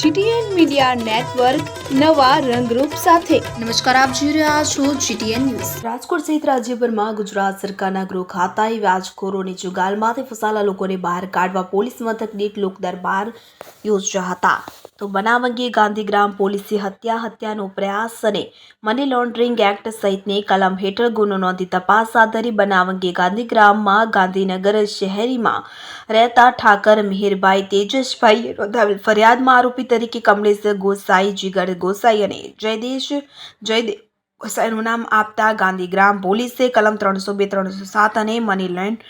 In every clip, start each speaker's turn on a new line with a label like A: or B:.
A: GTN media network નવા રંગરૂપ સાથે.
B: નમસ્કાર આપ જોઈ રહ્યા છો જીટીએન ન્યૂઝ.
C: રાજકોટ સહિત રાજ્યભરમાં ગુજરાત સરકારના ગૃહ ખાતાએ વ્યાજખોરોની જુગાલમાંથી ફસાયેલા લોકોને બહાર કાઢવા પોલીસ મથક દીઠ લોક દરબાર યોજ્યા હતા. તો બનાવ અંગે ગાંધીગ્રામ પોલીસે હત્યા હત્યાનો પ્રયાસ અને મની લોન્ડરિંગ એક્ટ સહિતની કલમ હેઠળ ગુનો નોંધી તપાસ હાથ ધરી બનાવ અંગે ગાંધીગ્રામમાં ગાંધીનગર શહેરીમાં રહેતા ઠાકર મિહિરભાઈ તેજસભાઈએ નોંધાવેલ ફરિયાદમાં આરોપી તરીકે કમલેશ ગોસાઈ જીગર ગોસાઈ અને જયદેશ જયદેવ ગોસાઈનું નામ આપતા ગાંધીગ્રામ પોલીસે કલમ ત્રણસો બે, ત્રણસો સાત અને મની લેન્ડ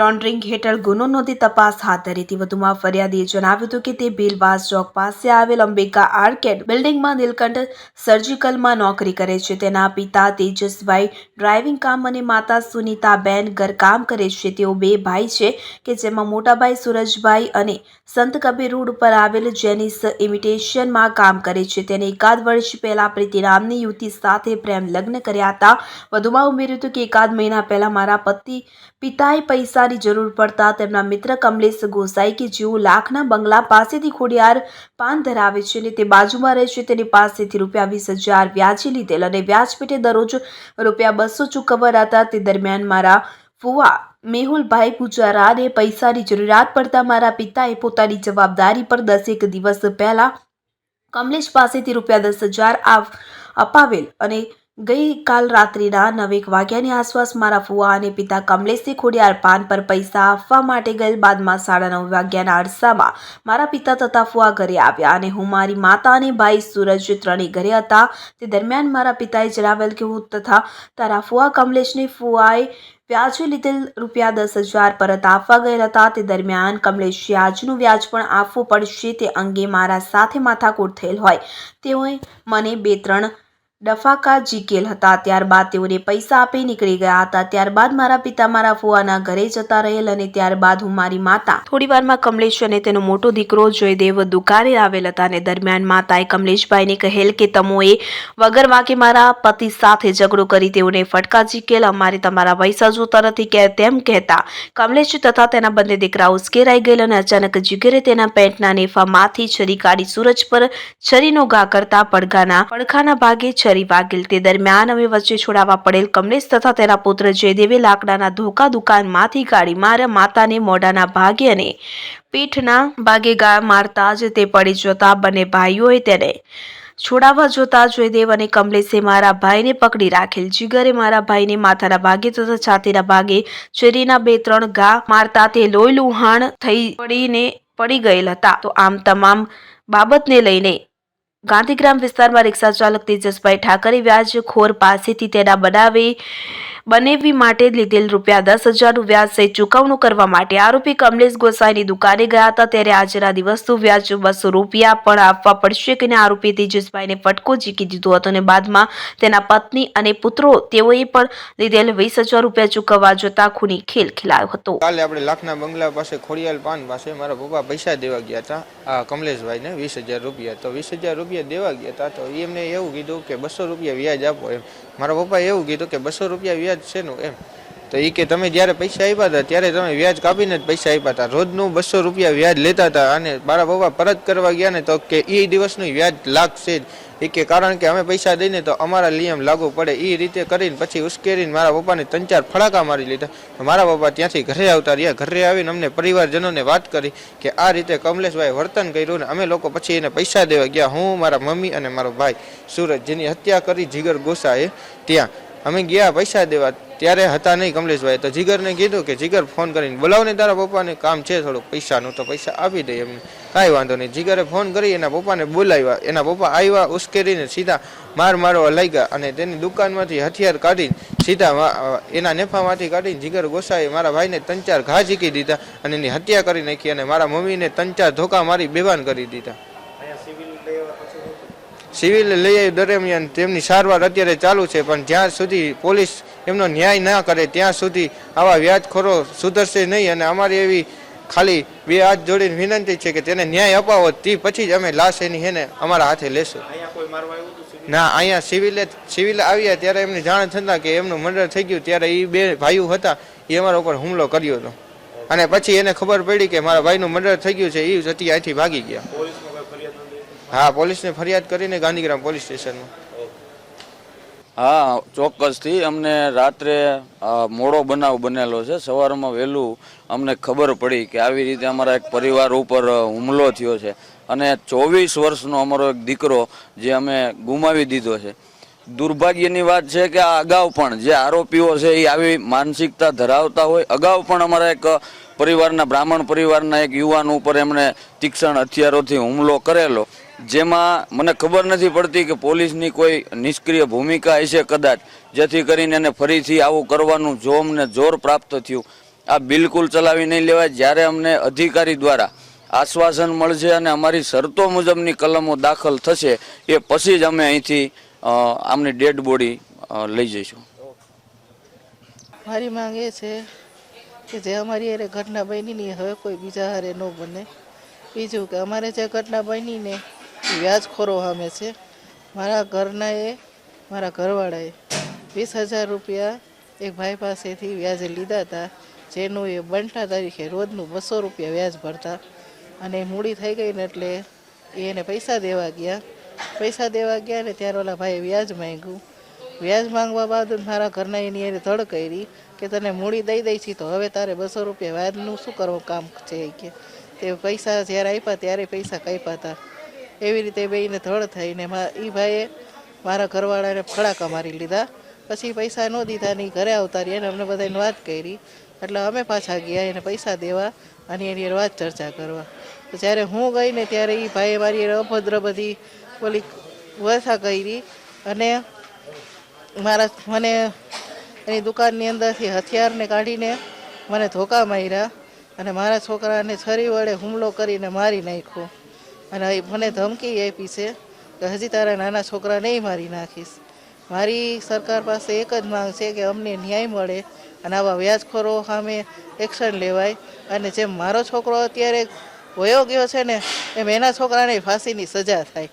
C: લોન્ડરિંગ હેઠળ ગુનો નોંધી તપાસ હાથ ધરી હતી. વધુમાં ફરિયાદીએ જણાવ્યું હતું કે તે બિલવાસ ચોક પાસે આવેલ અંબિકા આર્કેડ બિલ્ડિંગમાં નીલકંઠ સર્જિકલમાં નોકરી કરે છે. તેના પિતા તેજસભાઈ ડ્રાઇવિંગ કામ અને માતા સુનીતાબેન ઘરકામ કરે છે. તેઓ બે ભાઈ છે કે જેમાં મોટાભાઈ સુરજભાઈ અને સંત કબીર રોડ ઉપર આવેલ જેનિસ ઇમિટેશનમાં કામ કરે છે. તેને એકાદ વર્ષ પહેલા પ્રીતિ નામની યુવતી સાથે પ્રેમ લગ્ન કર્યા હતા. વધુમાં ઉમેર્યું હતું કે એકાદ મહિના પહેલા મારા પતિ, પિતાએ પૈસાની જરૂર પડતા તેમના મિત્ર કમલેશ ગોસાઈ કે જેઓ લાખના બંગલા પાસેથી ખોડિયાર પાન ધરાવે છે અને તે બાજુમાં રહે છે, તેની પાસેથી રૂપિયા વીસ હજાર વ્યાજે લીધેલ અને વ્યાજ પેટે દરરોજ રૂપિયા બસો ચૂકવવા હતા તે દરમિયાન મારા ફુવા મેહુલભાઈ પૂજારાને પૈસાની જરૂરિયાત પડતા મારા પિતાએ પોતાની જવાબદારી પર દસેક દિવસ પહેલા કમલેશ પાસેથી રૂપિયા દસ હજાર અપાવેલ અને ગઈકાલ રાત્રિના નવેક વાગ્યાની આસપાસ મારા ફુવા અને પિતા કમલેશથી ખોડિયાર પાન પર પૈસા આપવા માટે ગયેલ બાદમાં સાડા નવ વાગ્યાના અરસામાં મારા પિતા તથા ફુવા ઘરે આવ્યા અને હું મારી માતા અને ભાઈ સૂરજ ત્રણેય ઘરે હતા. તે દરમિયાન મારા પિતાએ જણાવેલ કે હું તથા તારા ફુવા કમલેશને ફુવાએ વ્યાજે લીધેલ રૂપિયા દસ હજાર પરત આપવા ગયેલ હતા. તે દરમિયાન કમલેશ વ્યાજનું વ્યાજ પણ આપવું પડશે તે અંગે મારા સાથે માથાકૂટ થયેલ હોય. તેઓએ મને બે ત્રણ ડફાકા જીકેલ હતા. ત્યારબાદ તેઓને પૈસા આપી નીકળી ગયા હતા. ત્યારબાદ મારા પિતા મારા ફુવાના ઘરે જતા રહેલ અને ત્યારબાદ હું મારી માતા થોડી વારમાં કમલેશ અને તેનો મોટો દીકરો જયદેવ દુકાને આવેલ હતા અને દરમિયાન માતાએ કમલેશભાઈને કહેલ કે તમોએ વગર વાંકે મારા પતિ સાથે ઝઘડો કરી તેઓને ફટકા ઝીકેલ અમારે તમારા પૈસા જોતા નથી કે તેમ કહેતા. કમલેશ તથા તેના બંને દીકરા ઉશ્કેરાઈ ગયેલ અને અચાનક જીગરે તેના પેન્ટના નેફામાંથી છરી કાઢી સૂરજ પર છરીનો ઘા કરતા પડઘાના પડખાના ભાગે છરી વાગેલ દરમિયાન અમે વચ્ચે છોડાવવા પડેલ કમલેશ તથા તેના પુત્ર જયદેવે લાકડાના ધોકા દુકાનમાંથી કાઢી મારા માતાને મોઢાના ભાગે અને પીઠના ભાગે ગા મારતા જ તે પડી જતા બંને ભાઈઓએ તેને છોડાવવા જોતા જયદેવ અને કમલેશે મારા ભાઈને પકડી રાખેલ. જીગરે મારા ભાઈને માથાના ભાગે તથા છાતીના ભાગે ચેરીના બે ત્રણ ઘા મારતા તે લોહી લુહાણ થઈ પડીને પડી ગયેલ હતા. તો આમ તમામ બાબતને લઈને ગાંધીગ્રામ વિસ્તારમાં રિક્ષા ચાલક તેજસભાઈ ઠાકરે વ્યાજખોર પાસેથી તેના બનાવે બનેવી માટે લીધેલ રૂપિયા દસ હજારનું વ્યાજ સહિત ચૂકવણું કરવા માટે આરોપી કમલેશ ગોસાઈની દુકાને ગયા હતા. ત્યારે આજના દિવસનું વ્યાજ બસો રૂપિયા પણ આપવા પડશે કે આરોપી તેજસભાઈને ફટકો ઝીકી દીધો હતો અને બાદમાં તેના પત્ની અને પુત્રો તેઓએ પણ લીધેલ વીસ હજાર રૂપિયા ચૂકવવા જોતા ખૂની ખેલ ખેલાયો હતો.
D: કાલે આપણે લાખના બંગલા પાસે ખોડિયાલ પાન પાસે મારા પપ્પા પૈસા દેવા ગયા હતા. આ કમલેશભાઈને વીસ હજાર રૂપિયા. તો વીસ હજાર રૂપિયા દેવા ગયા હતા તો એમને એવું કીધું કે બસો રૂપિયા વ્યાજ આપો એમ. મારા પપ્પાએ એવું કીધું કે બસો રૂપિયા વ્યાજ છે નું એમ. તો એ કે તમે જ્યારે પૈસા આપ્યા હતા, ત્યારે તમે વ્યાજ કાપીને જ પૈસા આપ્યા હતા. રોજનું બસો રૂપિયા વ્યાજ લેતા હતા અને મારા પપ્પા પરત કરવા ગયા ને તો કે એ દિવસનું વ્યાજ લાગશે જ. એ કે કારણ કે અમે પૈસા દઈને તો અમારા નિયમ લાગુ પડે. એ રીતે કરીને પછી ઉશ્કેરીને મારા પપ્પાને ત્રણ ચાર ફડાકા મારી લીધા. મારા પપ્પા ત્યાંથી ઘરે આવતા રહ્યા. ઘરે આવીને અમને પરિવારજનોને વાત કરી કે આ રીતે કમલેશભાઈ વર્તન કર્યું ને અમે લોકો પછી એને પૈસા દેવા ગયા. હું, મારા મમ્મી અને મારો ભાઈ સુરજ જેની હત્યા કરી જીગર ગોસાએ ત્યાં. અમે ગયા પૈસા દેવા. ત્યારે હતા નહીં કમલેશભાઈ તો જીગરને કીધું કે, જીગર, ફોન કરીને બોલાવને તારા પપ્પાને. કામ છે થોડુંક પૈસાનું, તો પૈસા આપી દે એમને. કાંઈ વાંધો નહીં. જીગરે ફોન કરી એના પપ્પાને બોલાવ્યા. એના પપ્પા આવ્યા, ઉશ્કેરીને સીધા માર મારવા લાગ્યા અને તેની દુકાનમાંથી હથિયાર કાઢીને સીધા એના નેફામાંથી કાઢીને જીગર ગોસાએ મારા ભાઈને ત્રણ ચાર ઘા ઝીકી દીધા અને એની હત્યા કરી નાખી અને મારા મમ્મીને ત્રણ ચાર ધોકા મારી બેભાન કરી દીધા. સિવિલ લઈ આવી દરમિયાન તેમની સારવાર અત્યારે ચાલુ છે પણ જ્યાં સુધી પોલીસ એમનો ન્યાય ના કરે ત્યાં સુધી આવા વ્યાજખોરો સુધરશે નહીં અને અમારી એવી ખાલી બે હાથ જોડીને વિનંતી છે કે તેને ન્યાય અપાવો તે પછી જ અમે લાશ એની હેને અમારા હાથે લેશું. ના અહીંયા સિવિલે સિવિલ આવ્યા ત્યારે એમને જાણ થતા કે એમનું મર્ડર થઈ ગયું ત્યારે એ બે ભાઈઓ હતા એ અમારા ઉપર હુમલો કર્યો હતો. અને પછી એને ખબર પડી કે મારા ભાઈનું મર્ડર થઈ ગયું છે એ જતી અહીંથી ભાગી ગયા. હા, પોલીસને ફરિયાદ કરીને ગાંધીગ્રામ પોલીસ સ્ટેશનમાં.
E: હા, ચોક્કસથી અમને રાત્રે મોડો બનાવ બનેલો છે. સવારમાં વહેલું અમને ખબર પડી કે આવી રીતે અમારા એક પરિવાર ઉપર હુમલો થયો છે. અને ચોવીસ વર્ષનો અમારો એક દીકરો જે અમે ગુમાવી દીધો છે. દુર્ભાગ્યની વાત છે કે આ અગાઉ પણ જે આરોપીઓ છે એ આવી માનસિકતા ધરાવતા હોય, અગાઉ પણ અમારા એક પરિવારના, બ્રાહ્મણ પરિવારના એક યુવાન ઉપર એમણે તીક્ષણ હથિયારોથી હુમલો કરેલો. જેમાં મને ખબર નથી પડતી કે પોલીસની કોઈ નિષ્ક્રિય ભૂમિકા હશે કદાચ. જેથી કરીને એને ફરીથી આવું કરવાનું જો અમને જોર પ્રાપ્ત થયું. આ બિલકુલ ચલાવી નહીં લેવાય. જ્યારે અમને અધિકારી દ્વારા આશ્વાસન મળશે અને અમારી શરતો મુજબની કલમો દાખલ થશે, એ પછી જ અમે અહીંથી આમની ડેડ બોડી લઈ જઈશું.
F: મારી માંગ એ છે કે જે અમારી હારે ઘટના બની ને હવે કોઈ બીજા હારે ન બને. બીજું કે અમારે જે ઘટના બની ને એ વ્યાજખોરો સામે છે. મારા ઘરના એ મારા ઘરવાળાએ વીસ હજાર રૂપિયા એક ભાઈ પાસેથી વ્યાજે લીધા હતા, જેનું એ બનતા તારીખે રોજનું બસો રૂપિયા વ્યાજ ભરતા અને મૂડી થઈ ગઈ ને એટલે એને પૈસા દેવા ગયા. પૈસા દેવા ગયા ને ત્યારે ઓલા ભાઈએ વ્યાજ માંગ્યું. વ્યાજ માંગવા બાદ મારા ઘરના એની એને ધડ કરી કે તને મૂડી દઈ દઈ છી તો હવે તારે બસો રૂપિયા વ્યાજનું શું કરવું કામ છે કે. તે પૈસા જ્યારે આપ્યા ત્યારે પૈસા કાપ્યા હતા. એવી રીતે બેને ધડ થઈને એ ભાઈએ મારા ઘરવાળાને ફડાકા મારી લીધા. પછી પૈસા ન દીધા ને ઈ ઘરે આવતા રહ્યા અને અમને બધાને વાત કરી. એટલે અમે પાછા ગયા, એને પૈસા દેવા અને એની વાત ચર્ચા કરવા. તો જ્યારે હું ગઈ ને ત્યારે એ ભાઈએ મારી અભદ્ર બધી ઓલી વર્ષા કરી અને મારા મને એની દુકાનની અંદરથી હથિયારને કાઢીને મને ધોકા માર્યા અને મારા છોકરાને છરી વડે હુમલો કરીને મારી નાખ્યો. અને મને ધમકી આપી છે કે હજી તારા નાના છોકરા નહીં મારી નાખીશ. મારી સરકાર પાસે એક જ માંગ છે કે અમને ન્યાય મળે અને આવા વ્યાજખોરો સામે એક્શન લેવાય. અને જેમ મારો છોકરો અત્યારે વયો ગયો છે ને, એમ એના છોકરાને ફાંસીની સજા થાય.